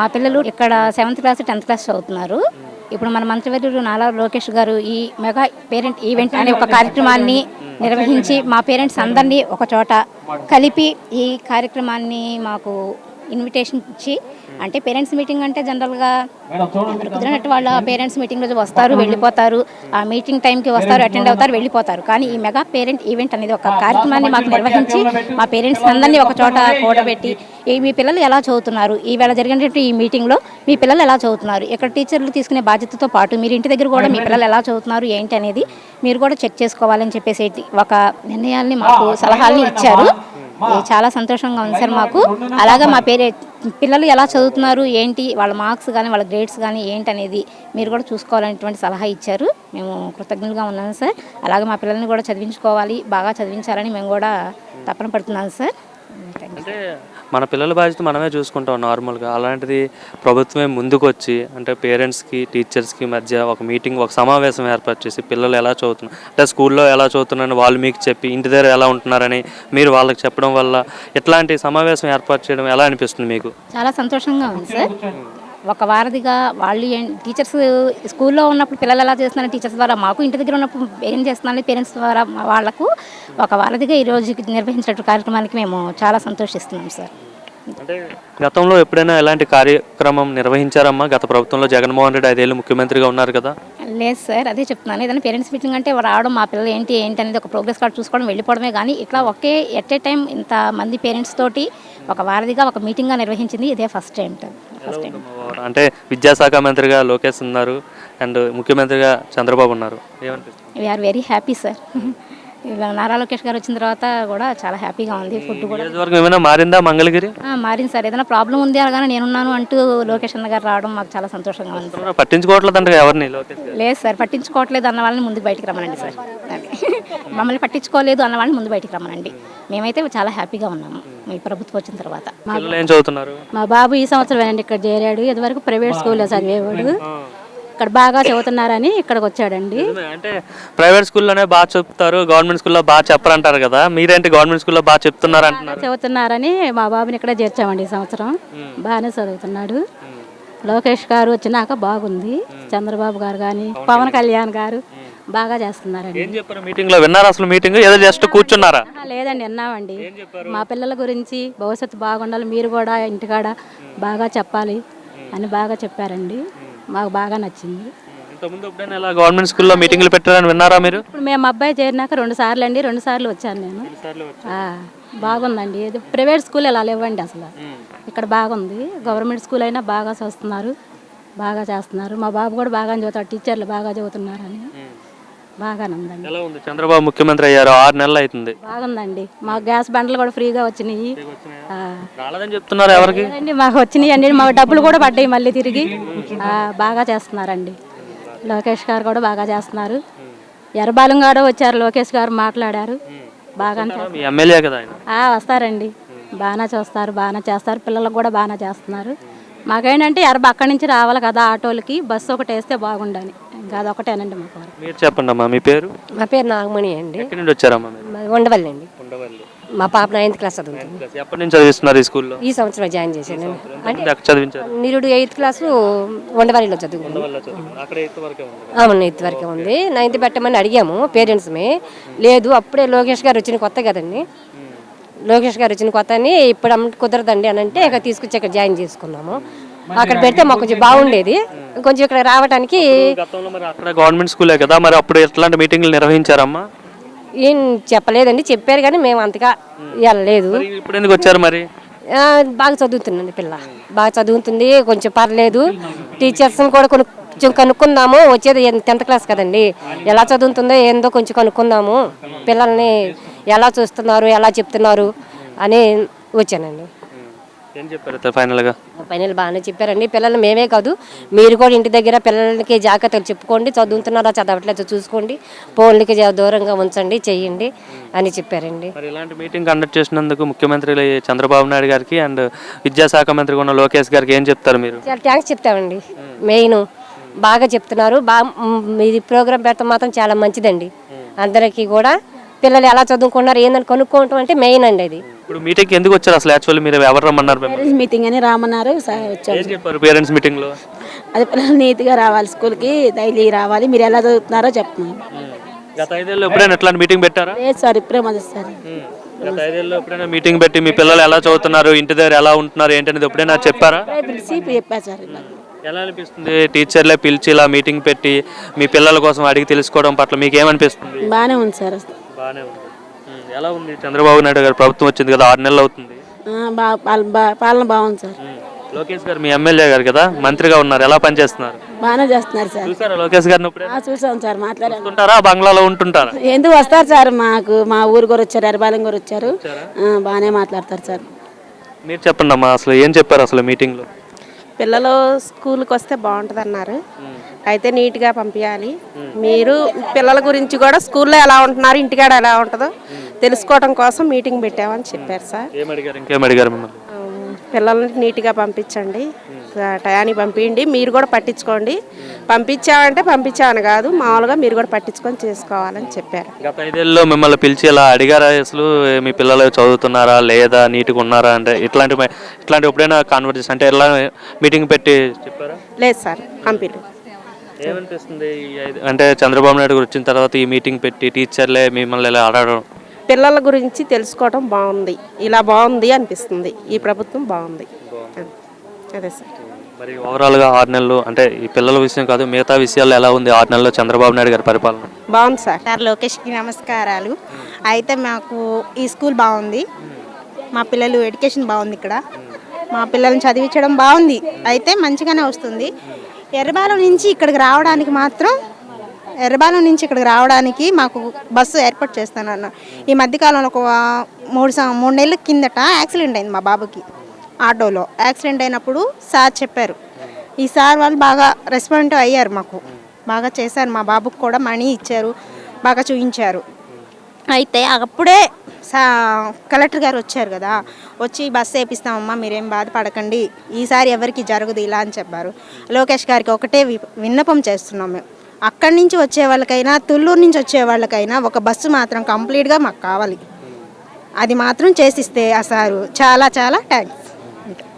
మా పిల్లలు ఇక్కడ సెవెంత్ క్లాస్ టెన్త్ క్లాస్ చదువుతున్నారు. ఇప్పుడు మన మంత్రివర్యుడు నాలా లోకేష్ గారు ఈ మెగా పేరెంట్ ఈవెంట్ అనే ఒక కార్యక్రమాన్ని నిర్వహించి మా పేరెంట్స్ అందరినీ ఒక చోట కలిపి ఈ కార్యక్రమాన్ని మాకు ఇన్విటేషన్ ఇచ్చి అంటే పేరెంట్స్ మీటింగ్ అంటే జనరల్గా కుదిరినట్టు వాళ్ళ పేరెంట్స్ మీటింగ్ రోజు వస్తారు వెళ్ళిపోతారు ఆ మీటింగ్ టైంకి వస్తారు అటెండ్ అవుతారు వెళ్ళిపోతారు కానీ ఈ మెగా పేరెంట్ ఈవెంట్ అనేది ఒక కార్యక్రమాన్ని మాకు నిర్వహించి మా పేరెంట్స్ అందరినీ ఒక చోట కూడబెట్టి మీ పిల్లలు ఎలా చదువుతున్నారు ఈవేళ జరిగినటువంటి ఈ మీటింగ్లో మీ పిల్లలు ఎలా చదువుతున్నారు ఇక్కడ టీచర్లు తీసుకునే బాధ్యతతో పాటు మీరు ఇంటి దగ్గర కూడా మీ పిల్లలు ఎలా చదువుతున్నారు ఏంటి అనేది మీరు కూడా చెక్ చేసుకోవాలని చెప్పేసి ఒక నిర్ణయాల్ని మాకు సలహాల్ని ఇచ్చారు చాలా సంతోషంగా ఉంది సార్ మాకు. అలాగే మా పేరే పిల్లలు ఎలా చదువుతున్నారు ఏంటి వాళ్ళ మార్క్స్ కానీ వాళ్ళ గ్రేడ్స్ కానీ ఏంటి అనేది మీరు కూడా చూసుకోవాలనేటువంటి సలహా ఇచ్చారు. మేము కృతజ్ఞులుగా ఉన్నాం సార్. అలాగే మా పిల్లల్ని కూడా చదివించుకోవాలి బాగా చదివించాలని మేము కూడా తపన పడుతున్నాం సార్. అంటే మన పిల్లల బాధ్యత మనమే చూసుకుంటాం నార్మల్గా. అలాంటిది ప్రభుత్వమే ముందుకు వచ్చి అంటే పేరెంట్స్కి టీచర్స్కి మధ్య ఒక మీటింగ్ ఒక సమావేశం ఏర్పాటు చేసి పిల్లలు ఎలా చదువుతున్నారు అంటే స్కూల్లో ఎలా చదువుతున్నారని వాళ్ళు మీకు చెప్పి ఇంటి దగ్గర ఎలా ఉంటున్నారని మీరు వాళ్ళకి చెప్పడం వల్ల ఇట్లాంటి సమావేశం ఏర్పాటు చేయడం ఎలా అనిపిస్తుంది మీకు? చాలా సంతోషంగా ఉంది సార్. ఒక వారధిగా వాళ్ళు ఏం టీచర్స్ స్కూల్లో ఉన్నప్పుడు పిల్లలు ఎలా చేస్తున్నారు టీచర్స్ ద్వారా మాకు ఇంటి దగ్గర ఉన్నప్పుడు ఏం చేస్తున్నారు పేరెంట్స్ ద్వారా మా వాళ్ళకు ఒక వారధిగా ఈ రోజు నిర్వహించినట్టు కార్యక్రమానికి మేము చాలా సంతోషిస్తున్నాం సార్. అంటే గతంలో ఎప్పుడైనా ఎలాంటి కార్యక్రమం నిర్వహించారమ్మా? గత ప్రభుత్వంలో జగన్మోహన్ రెడ్డి ఐదేళ్ళు ముఖ్యమంత్రిగా ఉన్నారు కదా. లేదు సార్ అదే చెప్తున్నాను. ఏదైనా పేరెంట్స్ మీటింగ్ అంటే రావడం మా పిల్లలు ఏంటి ఏంటి అనేది ఒక ప్రోగ్రెస్ కార్డ్ చూసుకోవడం వెళ్ళిపోవడమే కానీ ఇట్లా ఒకే ఎట్ ఏ టైం ఇంత మంది పేరెంట్స్ తోటి ఒక వారధిగా ఒక మీటింగ్గా నిర్వహించింది ఇదే ఫస్ట్ టైం ఫస్ట్ అంటే విద్యాశాఖ మంత్రిగా లోకేష్ ఉన్నారు అండ్ ముఖ్యమంత్రిగా చంద్రబాబు ఉన్నారు. We are very happy sir Nara Lokesh గారు వచ్చిన తర్వాత కూడా చాలా హ్యాపీగా ఉంది ఫుడ్ కూడా. నియోజకవర్గం ఏమైనా మారిందా మంగళగిరి? ఆ, మారింది సార్. ఏదైనా ప్రాబ్లం ఉంది అనగానే నేనున్నాను అంటూ లోకేష్ అన్న గారు రావడం మాకు చాలా సంతోషంగా ఉంది సార్. పట్టించుకోవట్లేదంట ఎవరిని లోకేష్ గారు? లేదు సార్ పట్టించుకోవట్లేదు అన్న వాళ్ళని ముందుకు బయటికి రమ్మనండి సార్. అది. మమ్మల్ని పట్టించుకోలేదు అన్న వాళ్ళని ముందు బయటికి రమ్మనండి. మేమైతే చాలా హ్యాపీగా ఉన్నాము మీ ప్రభుత్వం వచ్చిన తర్వాత. పిల్లలు ఏం చదువుతున్నారు? మా బాబు ఈ సంవత్సరం అండి ఇక్కడ చేరాడు. ఇదివరకు ప్రైవేట్ స్కూల్లో చదివేవాడు. ఇక్కడ బాగా చదువుతున్నారని ఇక్కడికి వచ్చాడండి. అంటే ప్రైవేట్ స్కూల్లోనే బాగా చెప్తారు గవర్నమెంట్ స్కూల్లో బాగా చెప్పరంటారు కదా మీరేంటి గవర్నమెంట్ స్కూల్లో బాగా చెప్తున్నారు అంటున్నారు చదువుతున్నారని మా బాబుని ఇక్కడే చేర్చామండి ఈ సంవత్సరం. బాగానే చదువుతున్నాడు. లోకేష్ గారు వచ్చినాక బాగుంది. చంద్రబాబు గారు కానీ పవన్ కళ్యాణ్ గారు. బాగా చేస్తున్నారండి. ఏం చెప్పారు మీటింగ్లో విన్నారు అసలు మీటింగ్? ఏదో జస్ట్ కూర్చున్నారా? లేదండి విన్నామండి. మా పిల్లల గురించి భవిష్యత్తు బాగుండాలి మీరు కూడా ఇంటికాడ బాగా చెప్పాలి అని బాగా చెప్పారండి. మాకు బాగా నచ్చింది. ఇంతకుముందు ఎప్పుడైనా ఇలా గవర్నమెంట్ స్కూల్లో మీటింగ్లు పెట్టారని విన్నారా మీరు? ఇప్పుడు మేము అబ్బాయి చేరినాక రెండు సార్లు అండి రెండు సార్లు వచ్చాను నేను. ఆ, బాగుందండి. ఇది ప్రైవేట్ స్కూల్ ఇలా లేవండి అసలు? ఇక్కడ బాగుంది. గవర్నమెంట్ స్కూల్ అయినా బాగా చూస్తున్నారు బాగా చేస్తున్నారు. మా బాబు కూడా బాగా చదువుతాడు టీచర్లు బాగా చదువుతున్నారని. బాగానే ఉందండి. ఎలా ఉంది? చంద్రబాబు ముఖ్యమంత్రి అయ్యారు. ఆరు నెలలు అవుతుంది. బాగుందండి మా గ్యాస్ బండ్లు కూడా ఫ్రీగా వచ్చినాయి. ఆ, రాలేదని చెప్తున్నారు ఎవరికి? లేదండి మాకు వచ్చినాయి అండి మా డబ్బులు కూడా పడ్డాయి మళ్ళీ తిరిగి. ఆ, బాగా చేస్తున్నారండి. లోకేష్ గారు కూడా బాగా చేస్తున్నారు. ఎర్రబాలెం గారు వచ్చారు. లోకేష్ గారు మాట్లాడారు. బాగానే చేస్తున్నారు. మీ ఎమ్మెల్యే కదా ఆయన. ఆ, వస్తారండి. బాగానే చూస్తారు బాగానే చేస్తారు. పిల్లలకు కూడా బాగానే చేస్తున్నారు. మాకేంటంటే ఎర్రబ అక్కడి నుంచి రావాలి కదా ఆటోలకి. బస్సు ఒకటి వేస్తే బాగుండని. అదొకటేనండి మాకు వరకు. మీరు చెప్పండి అమ్మా మీ పేరు? మా పేరు నాగమణి అండి. ఎక్కడి నుండి వచ్చారమ్మా మీరు? మాది ఉండవల్లి అండి. ఉండవల్లి. మా పాప నైన్త్ క్లాస్ చదువుతుంది. ఎప్పటి నుంచి చదివిస్తున్నారు ఈ స్కూల్లో? ఈ సంవత్సరం జాయిన్ చేశాను అక్కడ చదివించారు? నిరుడు ఎయిత్ క్లాసు ఉండవల్లిలో చదువుకున్నాను వల్ల చదివి- అక్కడ ఎయిత్ వరకే ఉంది అవును ఎయిత్ వరకే ఉంది. నైన్త్ పెట్టమని అడిగాము పేరెంట్స్మే లేదు అప్పుడే లోకేష్ గారు వచ్చిన కొత్త కదండి. లోకేష్ గారు వచ్చిన కొత్త అని ఇప్పుడు అమ్మ కుదరదండి అని అంటే ఇక తీసుకొచ్చి ఇక్కడ జాయిన్ చేసుకున్నాము. అక్కడ పెడితే మాకు కొంచెం బాగుండేది. కొంచెం ఇక్కడ రావడానికి గతంలో మరి అక్కడ గవర్నమెంట్ స్కూలే కదా మరి అప్పుడు ఎట్లాంటి మీటింగ్లు నిర్వహించారమ్మా? ఏం చెప్పలేదండి చెప్పారు కానీ మేము అంతగా వెళ్ళలేదు. మరి ఇప్పుడు ఎందుకు వచ్చారు మరి? బాగా చదువుతుందండి పిల్ల. బాగా చదువుతుంది కొంచెం పర్లేదు. టీచర్స్ని కూడా కొంచెం కనుక్కుందాము. వచ్చేది టెన్త్ క్లాస్ కదండి. ఎలా చదువుతుందో ఏందో కొంచెం కనుక్కుందాము. పిల్లల్ని ఎలా చూస్తున్నారు ఎలా చెప్తున్నారు అని వచ్చానండి. ఏం చెప్పారు ఫైనల్గా ఫైనల్ బాగానే చెప్పారండి. పిల్లలు మేమే కాదు మీరు కూడా ఇంటి దగ్గర పిల్లలకి జాగ్రత్తలు చెప్పుకోండి చదువుతున్నారా చదవట్లేదు చూసుకోండి ఫోన్లకి దూరంగా ఉంచండి చెయ్యండి అని చెప్పారండి. మరి ఇలాంటి మీటింగ్ కండక్ట్ చేసినందుకు ముఖ్యమంత్రి చంద్రబాబు నాయుడు గారికి అండ్ విద్యాశాఖ మంత్రి ఉన్న లోకేష్ గారికి ఏం చెప్తారు మీరు? చాలా థ్యాంక్స్ చెప్తామండి. మెయిన్ బాగా చెప్తున్నారు. బాగా ఇది ప్రోగ్రామ్ పెడతాం మాత్రం చాలా మంచిదండి. అందరికీ కూడా పిల్లలు ఎలా చదువుకున్నారు ఏందని కనుక్కోవటం అంటే మెయిన్ అండి అది. ఇప్పుడు మీటింగ్కి ఎందుకు వచ్చారు? అసలు యాక్చువల్లీ మీరు ఎవరు రమ్మన్నారు? పేరెంట్స్ మీటింగ్ అని రామన్నారు ఏం చెప్పారు పేరెంట్స్ మీటింగ్లో అది పిల్లలు నీట్గా రావాలి స్కూల్కి డైలీ రావాలి మీరు ఎలా చదువుతున్నారో చెప్తున్నాను గత ఐదేళ్ళు ఎప్పుడైనా ఎట్లాంటి మీటింగ్ పెట్టారా? లేదు సార్ ఇప్పుడే మొదటి సార్ గత ఐదేళ్ళు ఎప్పుడైనా మీటింగ్ పెట్టి మీ పిల్లలు ఎలా చదువుతున్నారు ఇంటి దగ్గర ఎలా ఉంటున్నారు ఏంటనేది ఎప్పుడైనా చెప్పారా? పిలిచి చెప్పారు సార్. ఎలా అనిపిస్తుంది? టీచర్లే పిలిచి ఇలా మీటింగ్ పెట్టి మీ పిల్లల కోసం అడిగి తెలుసుకోవడం పట్ల మీకు ఏమనిపిస్తుంది? బాగానే ఉంది సార్. బాగానే ఉంది. ఎలా ఉంది? చంద్రబాబు నాయుడు గారు ప్రభుత్వం వచ్చింది కదా ఆరు నెలలు అవుతుంది. పాలన బాగుంది సార్. లోకేష్ గారు మీ ఎమ్మెల్యే గారు కదా మంత్రిగా ఉన్నారు ఎలా పనిచేస్తున్నారు? బాగానే చేస్తున్నారు సార్. చూసారా లోకేష్ గారిని చూసాం సార్ మాట్లాడాను. ఉంటుంటారా బంగ్లాలో ఉంటుంటారా? ఎందుకు వస్తారు సార్? మాకు మా ఊరు కూడా వచ్చారు ఎరబాలెం కూడా వచ్చారు. బాగానే మాట్లాడతారు సార్. మీరు చెప్పండి అమ్మా అసలు ఏం చెప్పారు అసలు మీటింగ్లో? పిల్లలు స్కూల్కి వస్తే బాగుంటుంది అన్నారు అయితే నీట్గా పంపించాలి మీరు పిల్లల గురించి కూడా స్కూల్లో ఎలా ఉంటున్నారు ఇంటికాడ ఎలా ఉంటుందో తెలుసుకోవడం కోసం మీటింగ్ పెట్టామని చెప్పారు సార్. పిల్లల్ని నీట్గా పంపించండి. టయానికి పంపించండి మీరు కూడా పట్టించుకోండి. పంపించామంటే పంపించామని కాదు. మామూలుగా మీరు కూడా పట్టించుకొని చేసుకోవాలని చెప్పారు. గత ఐదేళ్ళలో మిమ్మల్ని పిలిచి ఇలా అడిగారా అసలు? మీ పిల్లలు చదువుతున్నారా? లేదా నీట్గా ఉన్నారా అంటే ఇట్లాంటి ఇట్లాంటి ఎప్పుడైనా కాన్వర్జేషన్ అంటే ఎలా మీటింగ్ పెట్టి చెప్పారా? లేదు సార్. పంపించలేదు ఏమనిపిస్తుంది అంటే చంద్రబాబు నాయుడు గారు వచ్చిన తర్వాత ఈ మీటింగ్ పెట్టి టీచర్లే మిమ్మల్ని ఇలా అడగడం? పిల్లల గురించి తెలుసుకోవడం బాగుంది. ఇలా బాగుంది అనిపిస్తుంది. ఈ ప్రభుత్వం బాగుంది. అదే సార్. మరి ఓవరాల్గా ఆరు నెలలు అంటే ఈ పిల్లల విషయం కాదు మిగతా విషయాల్లో ఎలా ఉంది ఆరు నెలల్లో చంద్రబాబు నాయుడు గారి పరిపాలన? బాగుంది సార్. సార్ లోకేష్కి నమస్కారాలు. అయితే మాకు ఈ స్కూల్ బాగుంది. మా పిల్లలు ఎడ్యుకేషన్ బాగుంది ఇక్కడ. మా పిల్లల్ని చదివించడం బాగుంది. అయితే మంచిగానే వస్తుంది. ఎర్రబాలెం నుంచి ఇక్కడికి రావడానికి మాత్రం ఎర్రబాలెం నుంచి ఇక్కడికి రావడానికి మాకు బస్సు ఏర్పాటు చేస్తానన్న ఈ మధ్యకాలంలో ఒక మూడు సం- మూడు నెలల కిందట యాక్సిడెంట్ అయింది మా బాబుకి. ఆటోలో. యాక్సిడెంట్ అయినప్పుడు సార్ చెప్పారు. ఈ సార్ వాళ్ళు బాగా రెస్పాండ్ అయ్యారు మాకు. బాగా చేశారు. మా బాబుకు కూడా మనీ ఇచ్చారు. బాగా చూపించారు అయితే అప్పుడే సా కలెక్టర్ గారు వచ్చారు కదా. వచ్చి బస్సు వేపిస్తామమ్మా మీరేం బాధపడకండి. ఈసారి ఎవరికి జరగదు ఇలా అని చెప్పారు. లోకేష్ గారికి ఒకటే వి- విన్నపం చేస్తున్నాం మేము. అక్కడి నుంచి వచ్చే వాళ్ళకైనా తుళ్ళూరు నుంచి వచ్చే వాళ్ళకైనా ఒక బస్సు మాత్రం కంప్లీట్గా మాకు కావాలి. అది మాత్రం చేసిస్తే ఆ సారు చాలా చాలా థ్యాంక్స్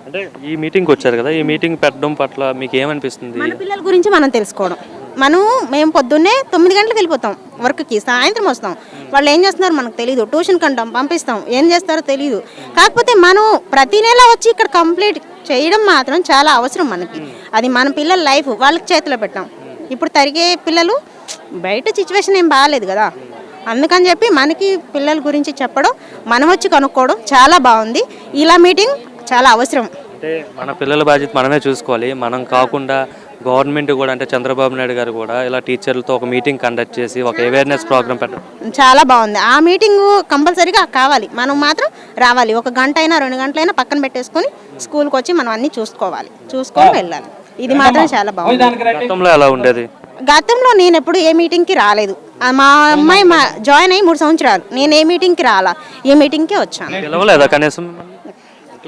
అంటే ఈ మీటింగ్కి వచ్చారు కదా ఈ మీటింగ్ పెట్టడం పట్ల మీకు ఏమనిపిస్తుంది? మన పిల్లల గురించి మనం తెలుసుకోవడం. మనం మేము పొద్దున్నే తొమ్మిది గంటలకు వెళ్ళిపోతాం వర్క్కి సాయంత్రం వస్తాం. వాళ్ళు ఏం చేస్తున్నారు మనకు తెలియదు ట్యూషన్ కంటాం పంపిస్తాం ఏం చేస్తారో తెలియదు కాకపోతే మనం ప్రతి నెల వచ్చి ఇక్కడ కంప్లీట్ చేయడం మాత్రం చాలా అవసరం మనకి. అది మన పిల్లల లైఫ్ వాళ్ళకి చేతిలో పెట్టాం. ఇప్పుడు తరిగే పిల్లలు బయట సిచ్యువేషన్ ఏం బాగాలేదు కదా. అందుకని చెప్పి మనకి పిల్లల గురించి చెప్పడం మనం వచ్చి కనుక్కోవడం చాలా బాగుంది. ఇలా మీటింగ్ చాలా అవసరం. అంటే మన పిల్లల బాధ్యత మనమే చూసుకోవాలి. మనం కాకుండా గవర్నమెంట్ కూడా అంటే చంద్రబాబు నాయుడు గారు కూడా ఇలా టీచర్లతో ఒక మీటింగ్ కండక్ట్ చేసి ఒక అవేర్నెస్ ప్రోగ్రామ్ పెట్టడం. చాలా బాగుంది. ఆ మీటింగ్ కంపల్సరీగా కావాలి. మనం మాత్రం రావాలి. ఒక గంట అయినా రెండు గంటలైనా పక్కన పెట్టేసుకొని స్కూల్కి వచ్చి మనం అన్ని చూసుకోవాలి. చూసుకొని వెళ్ళాలి. ఇది మాత్రం చాలా బాగుంది. గతంలో ఎలా ఉండేది? గతంలో నేను ఎప్పుడు ఏ మీటింగ్కి రాలేదు. మా అమ్మాయి మా జాయిన్ అయ్యి మూడు సంవత్సరాలు. నేను ఏ మీటింగ్కి రాలా? ఈ మీటింగ్కి వచ్చాను. కనీసం?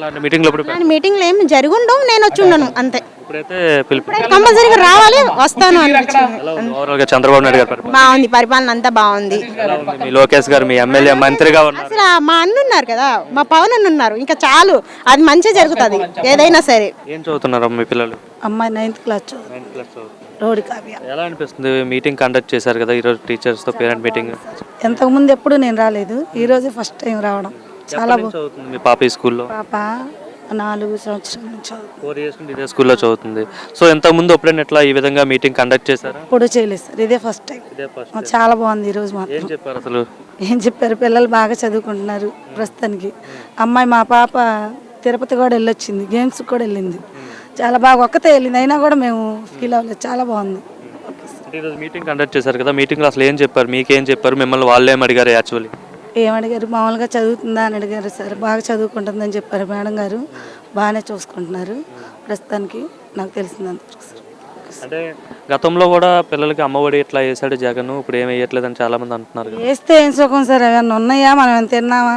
ఇట్లాంటి మీటింగ్లు ఎప్పుడు పెట్ట- కానీ మీటింగ్లో ఏమి జరుగుండవు నేను వచ్చి ఉండను అంతే. ఇప్పుడైతే పిలిపి కంపల్సరీగా రావాలి వస్తాను అనిపించింది. ఎలా ఉంది ఓవరాల్గా చంద్రబాబు నాయుడు గారి పరిపాలన. బాగుంది పరిపాలన అంతా బాగుంది. ఎలా ఉంది? మీ లోకేష్ గారు మీ ఎమ్మెల్యే మంత్రిగా ఉన్నారు. అసలు ఆ మా అన్న ఉన్నారు కదా మా పవన్ అన్న ఉన్నారు. ఇంకా చాలు అది మంచిగా జరుగుతుంది ఏదైనా సరే. ఏం చదువుతున్నారు మీ పిల్లలు? అమ్మాయి నైన్త్ క్లాస్ చదువు- నైన్త్ క్లాస్ చదువుతున్నారు రోడ్డు కావ్య. ఎలా అనిపిస్తుంది మీటింగ్ కండక్ట్ చేశారు కదా ఈరోజు టీచర్స్తో పేరెంట్ మీటింగ్ ఇంతకుముందు ఎప్పుడు నేను రాలేదు ఈ రోజు ఫస్ట్ టైం రావడం. చాలా చదువుతుంది మీ పాప ఈ స్కూల్లో? పాప నాలుగు సంవత్సరాల నుంచి చదువు ఫోర్ ఇయర్స్ నుండి ఇదే స్కూల్లో చదువుతుంది. సో ఇంతకు ముందు ఎప్పుడైనా ఎట్లా ఈ విధంగా మీటింగ్ కండక్ట్ చేశారా? ఇప్పుడు చేయలేదు సార్. ఇదే ఫస్ట్ టైం ఇదే ఫస్ట్ చాలా బాగుంది ఈ రోజు మాత్రం. ఏం చెప్పారు అసలు? ఏం చెప్పారు? పిల్లలు బాగా చదువుకుంటున్నారు ప్రస్తుతానికి. అమ్మాయి మా పాప తిరుపతి కూడా వెళ్ళొచ్చింది గేమ్స్ కూడా వెళ్ళింది. చాలా బాగా ఒక్కతే వెళ్ళింది అయినా కూడా మేము ఫీల్ అవ్వలేదు. చాలా బాగుంది. అంటే ఈరోజు మీటింగ్ కండక్ట్ చేశారు కదా మీటింగ్లో అసలు ఏం చెప్పారు? మీకేం చెప్పారు? మిమ్మల్ని వాళ్ళు ఏం అడిగారు యాక్చువల్లీ ఏమడిగారు? మామూలుగా చదువుతుందా అని అడిగారు సార్. బాగా చదువుకుంటుందని చెప్పారు మేడం గారు. బాగానే చూసుకుంటున్నారు. ప్రస్తుతానికి నాకు తెలిసిందంత సార్. అంటే గతంలో కూడా పిల్లలకి అమ్మఒడి ఇట్లా వేసాడు జగన్. ఇప్పుడు ఏం వేయట్లేదని చాలా మంది అంటున్నారు. వేస్తే ఏం సుఖం సార్? ఏమన్నా ఉన్నాయా? మనం ఏమైనా తిన్నామా?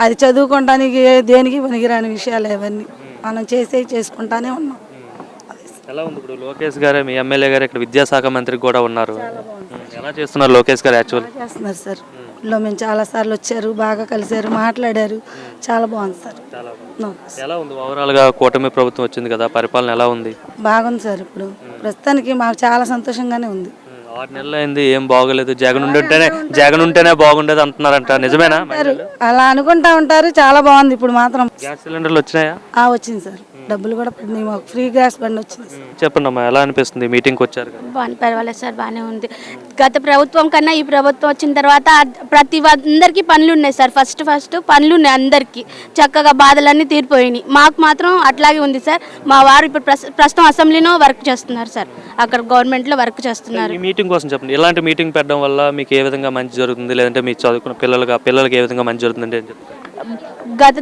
అది చదువుకోవడానికి దేనికి పనికిరాని విషయాలు అవన్నీ. మనం చేసే చేసుకుంటానే ఉన్నాం. ఎలా ఉంది ఇప్పుడు లోకేష్ గారే మీ ఎమ్మెల్యే గారు ఇక్కడ విద్యాశాఖ మంత్రి కూడా ఉన్నారు. ఎలా చేస్తున్నారు లోకేష్ గారు యాక్చువల్ చేస్తున్నారు సార్. లో మేము చాలా సార్లు వచ్చారు బాగా కలిశారు మాట్లాడారు. చాలా బాగుంది సార్. ఎలా ఉంది? ఓవరాల్గా కూటమి ప్రభుత్వం వచ్చింది కదా పరిపాలన ఎలా ఉంది? బాగుంది సార్ ఇప్పుడు. ప్రస్తుతానికి మాకు చాలా సంతోషంగానే ఉంది. ఆరు నెలలు అయింది ఏం బాగోలేదు. జగన్ ఉంటేనే జగన్ ఉంటేనే బాగుండేది అంటున్నారంట. నిజమేనా? అలా అనుకుంటా ఉంటారు చాలా బాగుంది ఇప్పుడు మాత్రం. గ్యాస్ సిలిండర్లు వచ్చినాయా? ఆ వచ్చింది సార్. డబ్బులు కూడా పడినాయి మాకు ఫ్రీ గ్యాస్ బండి వచ్చింది సార్. చెప్పండి అమ్మా ఎలా అనిపిస్తుంది? మీటింగ్కి వచ్చారు కదా. బాగా పర్వాలేదు సార్ బాగానే ఉంది. గత ప్రభుత్వం కన్నా ఈ ప్రభుత్వం వచ్చిన తర్వాత అద్- ప్రతి అందరికీ పనులు ఉన్నాయి సార్. ఫస్ట్ ఫస్ట్ పనులు ఉన్నాయి అందరికీ. చక్కగా బాధలన్నీ తీరిపోయినాయి. మాకు మాత్రం అట్లాగే ఉంది సార్. మా వారు ఇప్పుడు ప్రస్- ప్రస్తుతం అసెంబ్లీలో వర్క్ చేస్తున్నారు సార్. అక్కడ గవర్నమెంట్లో వర్క్ చేస్తున్నారు. ఈ మీటింగ్ కోసం చెప్పండి. ఇలాంటి మీటింగ్ పెట్టడం వల్ల మీకు ఏ విధంగా మంచి జరుగుతుంది? లేదంటే మీ చదువుకున్న పిల్లలుగా పిల్లలకి ఏ విధంగా మంచి జరుగుతుంది అంటే ఏం చెప్తారు? గత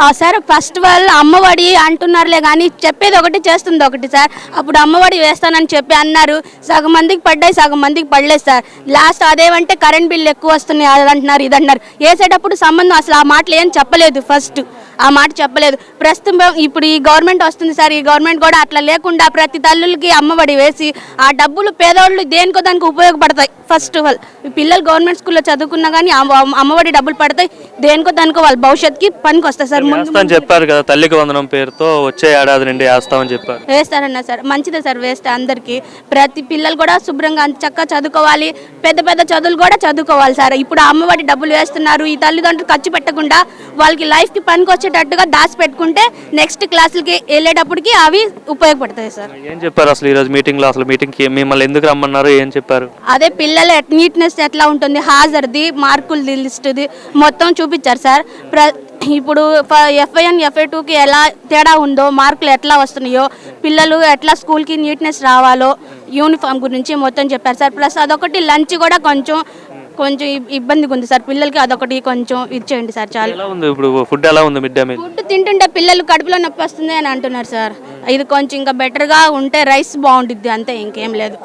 ఆ- సార్ ఫస్ట్ వాళ్ళు అమ్మఒడి అంటున్నారులే కానీ చెప్పేది ఒకటి చేస్తుంది ఒకటి సార్. అప్పుడు అమ్మఒడి వేస్తానని చెప్పి అన్నారు. సగం మందికి పడ్డాయి సగం మందికి పడలేదు సార్. లాస్ట్ అదేమంటే కరెంట్ బిల్లు ఎక్కువ వస్తున్నాయి అది అంటున్నారు ఇది అంటున్నారు. వేసేటప్పుడు సంబంధం అసలు ఆ మాటలు ఏం చెప్పలేదు ఫస్ట్ ఆ మాట చెప్పలేదు. ప్రస్తుతం ఇప్పుడు ఈ గవర్నమెంట్ వస్తుంది సార్. ఈ గవర్నమెంట్ కూడా అట్లా లేకుండా ప్రతి తల్లులకి అమ్మఒడి వేసి ఆ డబ్బులు పేదవాళ్ళు దేనికో దానికి ఉపయోగపడతాయి. ఫస్ట్ ఆఫ్ ఆల్ ఈ పిల్లలు గవర్నమెంట్ స్కూల్లో చదువుకున్నా కానీ అమ్మ- అమ్మఒడి డబ్బులు పడతాయి. దేనికో దానికో వాళ్ళ భవిష్యత్తుకి పనికి వస్తాయి సార్ చెప్పారు కదా తల్లికి వందనం పేరుతో వచ్చే ఏడాది నుండి వేస్తామని చెప్పారు. వేస్తారన్న సార్. మంచిదే సార్ వేస్తే అందరికీ. ప్రతి పిల్లలు కూడా శుభ్రంగా చక్కగా చదువుకోవాలి. పెద్ద పెద్ద చదువులు కూడా చదువుకోవాలి సార్. ఇప్పుడు అమ్మఒడి డబ్బులు వేస్తున్నారు. ఈ తల్లిదండ్రులు ఖర్చు పెట్టకుండా వాళ్ళకి లైఫ్కి పనికి వచ్చేటట్టుగా దాచి పెట్టుకుంటే నెక్స్ట్ క్లాసులకి వెళ్ళేటప్పటికి అవి ఉపయోగపడతాయి సార్. ఏం చెప్పారు అసలు ఈరోజు మీటింగ్లో? అసలు మీటింగ్కి మిమ్మల్ని ఎందుకు రమ్మన్నారు? ఏం చెప్పారు? అదే పిల్లల నీట్నెస్ ఎట్లా ఉంటుంది? హాజర్ది మార్కులది లిస్ట్ది మొత్తం చూపించారు సార్. ప్ర ఇప్పుడు ఎఫ్ఐఎన్ ఎఫ్ఐ టూకి ఎలా తేడా ఉందో మార్కులు ఎట్లా వస్తున్నాయో పిల్లలు ఎట్లా స్కూల్కి నీట్నెస్ రావాలో యూనిఫామ్ గురించి మొత్తం చెప్పారు సార్. ప్లస్ అదొకటి లంచ్ కూడా కొంచెం కొంచెం ఇబ్- ఇబ్బందిగా ఉంది సార్. పిల్లలకి అదొకటి కొంచెం ఇచ్చేయండి సార్ చాలు. ఎలా ఉంది ఇప్పుడు ఫుడ్ ఎలా ఉంది మిడ్ డే మీల్? ఫుడ్ తింటుంటే పిల్లలు కడుపులో నొప్పి వస్తుంది అని అంటున్నారు సార్. ఇది కొంచెం ఇంకా బెటర్గా ఉంటే రైస్ బాగుంటుంది అంతే ఇంకేం లేదు.